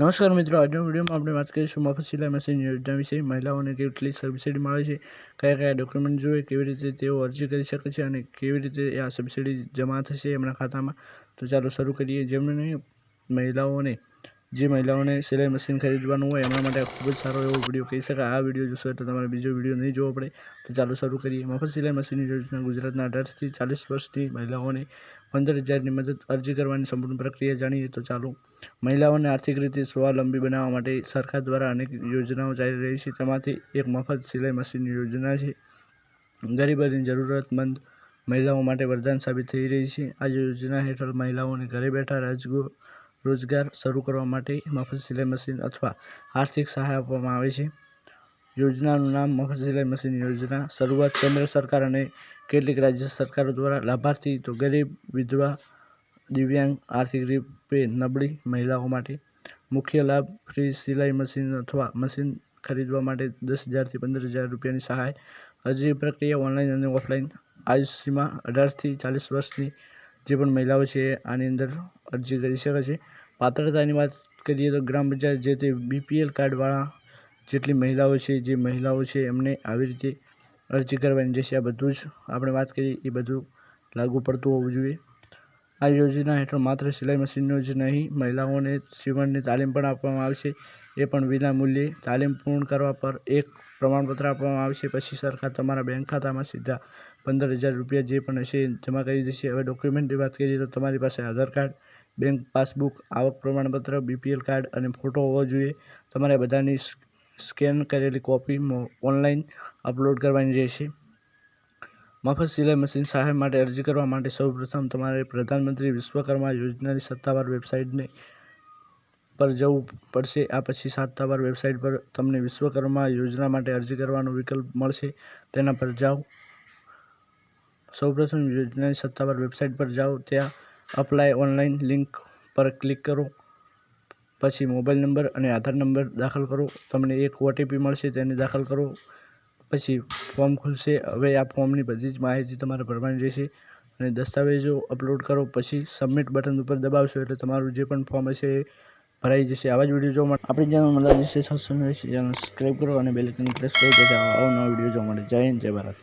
નમસ્કાર મિત્રો, આજના વિડીયોમાં આપણે વાત કરીશું મફત સિલાઈ મશીન યોજના વિશે. મહિલાઓને કેટલી સબસિડી મળે છે. કયા કયા ડોક્યુમેન્ટ જોઈએ, કેવી રીતે તેઓ અરજી કરી શકે છે અને કેવી રીતે આ સબસિડી જમા થશે એમના ખાતામાં? તો ચાલો શરૂ કરીએ. જેમને મહિલાઓને જે મહિલાઓને સિલાઈ મશીન ખરીદવાનું હોય, એમના માટે ખૂબ જ સારો એવો વીડિયો કહી શકાય. આ વીડિયો જોશો તો તમારે બીજો વીડિયો નહીં જોવો પડે. તો ચાલો શરૂ કરીએ. મફત સિલાઈ મશીન યોજના ગુજરાતના અઢારથી ચાલીસ વર્ષની મહિલાઓને પંદર હજારની મદદ અરજી કરવાની સંપૂર્ણ પ્રક્રિયા જાણીએ તો ચાલો. મહિલાઓને આર્થિક રીતે સ્વાવલંબી બનાવવા માટે સરકાર દ્વારા અનેક યોજનાઓ ચાલી રહી છે. તેમાંથી એક મફત સિલાઈ મશીન યોજના છે. ગરીબ અને જરૂરતમંદ મહિલાઓ માટે વરદાન સાબિત થઈ રહી છે. આ યોજના હેઠળ મહિલાઓને ઘરે બેઠા રાજગો રોજગાર શરૂ કરવા માટે મફત સિલાઈ મશીન અથવા આર્થિક સહાય આપવામાં આવે છે. યોજનાનું નામ મફત સિલાઈ મશીન યોજના. શરૂઆત કેન્દ્ર સરકાર અને કેટલીક રાજ્ય સરકારો દ્વારા લાભાર્થી તો ગરીબ, વિધવા, દિવ્યાંગ, આર્થિક રીતે નબળી મહિલાઓ માટે મુખ્ય લાભ ફ્રી સિલાઈ મશીન અથવા મશીન ખરીદવા માટે દસ હજારથી પંદર હજાર રૂપિયાની સહાય. અરજી પ્રક્રિયા ઓનલાઈન અને ઓફલાઈન. આયુષ્યમાં અઢારથી ચાલીસ વર્ષની જે પણ મહિલાઓ છે, આની અંદર અરજી કરી શકે છે. પાત્રતાની વાત કરીએ તો ગ્રામ પંચાયત જે તે બીપીએલ કાર્ડવાળા જેટલી મહિલાઓ છે, જે મહિલાઓ છે, એમને આવી રીતે અરજી કરવાની રહેશે. આ બધું જ આપણે વાત કરીએ, એ બધું લાગુ પડતું હોવું જોઈએ. આ યોજના હેઠળ માત્ર સિલાઈ મશીનનો જ નહીં, મહિલાઓને સીવણની તાલીમ પણ આપવામાં આવશે. એ પણ વિના મૂલ્યે તાલીમ પૂર્ણ કરવા પર એક પ્રમાણપત્ર આપવામાં આવશે. પછી સરકાર તમારા બેંક ખાતામાં સીધા પંદર હજાર રૂપિયા જે પણ હશે જમા કરી દેશે. હવે ડોક્યુમેન્ટની વાત કરીએ તો તમારી પાસે આધાર કાર્ડ, બેંક પાસબુક, આવક પ્રમાણપત્ર, બીપીએલ કાર્ડ અને ફોટો હોવો જોઈએ. તમારે બધાની સ્કેન કરેલી કોપી ઓનલાઈન અપલોડ કરવાની રહેશે. મફત સિલાઈ મશીન સહાય માટે અરજી કરવા માટે સૌપ્રથમ તમારે પ્રધાનમંત્રી વિશ્વકર્મા યોજનાની સત્તાવાર વેબસાઇટને પર જવું પડશે. આ પછી સત્તાવાર વેબસાઇટ પર તમને વિશ્વકર્મા યોજના માટે અરજી કરવાનો વિકલ્પ મળશે. તેના પર જાઓ. સૌપ્રથમ યોજનાની સત્તાવાર વેબસાઇટ પર જાઓ. ત્યાં અપ્લાય ઓનલાઈન લિંક પર ક્લિક કરો. પછી મોબાઈલ નંબર અને આધાર નંબર દાખલ કરો. તમને એક ઓટીપી મળશે. તેને દાખલ કરો. પછી ફોર્મ ખુલશે. હવે આ ફોર્મની બધી જ માહિતી તમારે ભરવાની રહેશે. અને દસ્તાવેજો અપલોડ કરો, પછી સબમિટ બટન ઉપર દબાવશો એટલે તમારું જે પણ ફોર્મ હશે એ ભરાઈ જશે. આવા જ વીડિયો જોવા માટે આપણી ચેનલ મળતા વિશે સબસ્ક્રાઈબ કરો અને બેલ આઇકન પ્રેસ કરો જેથી અવનવા વીડિયો જોવા મળે. જય હિન્દ, જય ભારત.